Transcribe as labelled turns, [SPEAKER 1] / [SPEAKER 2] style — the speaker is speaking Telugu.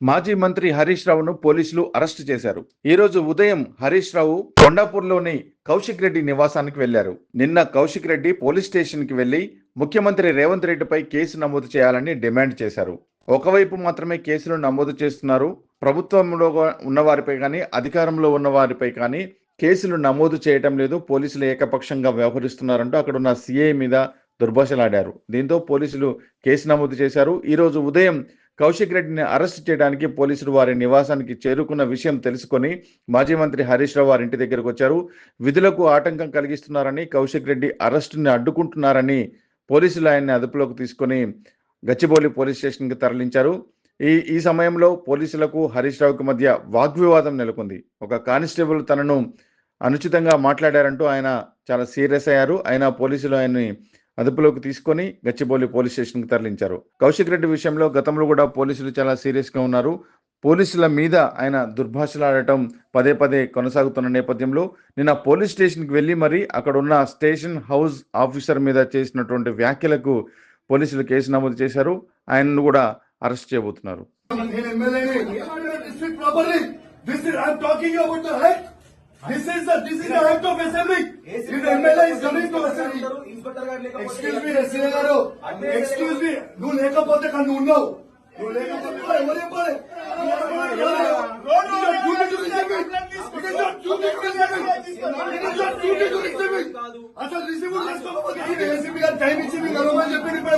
[SPEAKER 1] మాజీ మంత్రి హరీష్ రావును పోలీసులు అరెస్టు చేశారు. ఈ రోజు ఉదయం హరీష్ రావు కొండాపూర్లోని కౌశిక్ రెడ్డి నివాసానికి వెళ్ళారు నిన్న కౌశిక్ రెడ్డి పోలీస్ స్టేషన్కి వెళ్ళి ముఖ్యమంత్రి రేవంత్ రెడ్డిపై కేసు నమోదు చేయాలని డిమాండ్ చేశారు. ఒకవైపు మాత్రమే కేసులు నమోదు చేస్తున్నారు. ప్రభుత్వంలో ఉన్నవారిపై కానీ అధికారంలో ఉన్నవారిపై కానీ కేసులు నమోదు చేయటం లేదు. పోలీసులు ఏకపక్షంగా వ్యవహరిస్తున్నారంటూ అక్కడ ఉన్న సీఏ మీద దుర్భాషలాడారు. దీంతో పోలీసులు కేసు నమోదు చేశారు. ఈరోజు ఉదయం కౌశిక్ రెడ్డిని అరెస్ట్ చేయడానికి పోలీసులు వారి నివాసానికి చేరుకున్న విషయం తెలుసుకొని మాజీ మంత్రి హరీష్ రావు వారి ఇంటి దగ్గరకు వచ్చారు. విధులకు ఆటంకం కలిగిస్తున్నారని కౌశిక్ రెడ్డి అరెస్టుని అడ్డుకుంటున్నారని పోలీసులు ఆయన్ని అదుపులోకి తీసుకొని గచ్చిబౌలి పోలీస్ స్టేషన్కి తరలించారు. ఈ ఈ సమయంలో పోలీసులకు హరీష్ రావుకి మధ్య వాగ్వివాదం నెలకొంది. ఒక కానిస్టేబుల్ తనను అనుచితంగా మాట్లాడారంటూ ఆయన చాలా సీరియస్ అయ్యారు. ఆయన పోలీసులు ఆయన్ని అదుపులోకి తీసుకొని గచ్చిబౌలి పోలీస్ స్టేషన్కి తరలించారు. కౌశిక్ రెడ్డి విషయంలో గతంలో కూడా పోలీసులు చాలా సీరియస్గా ఉన్నారు. పోలీసుల మీద ఆయన దుర్భాషలాడటం పదే పదే కొనసాగుతున్న నేపథ్యంలో నిన్న పోలీస్ స్టేషన్కి వెళ్ళి మరీ అక్కడ ఉన్న స్టేషన్ హౌస్ ఆఫీసర్ మీద చేసినటువంటి వ్యాఖ్యలకు పోలీసులు కేసు నమోదు చేశారు. ఆయనను కూడా అరెస్ట్ చేయబోతున్నారు.
[SPEAKER 2] This is district this is is act of assembly. The head this is the this excuse me SA గారు. ఎక్స్క్యూజ్ మీ నువ్వు లేకపోతే కానీ నువ్వు ఉన్నావు నువ్వు లేకపోతే ఎవరు చెప్పాలి? అసలు రిసీవ్ చేసుకోకపోతే ఏసీబీ గారు టైం ఇచ్చి మీకు కలవమని చెప్పింది ఇప్పుడు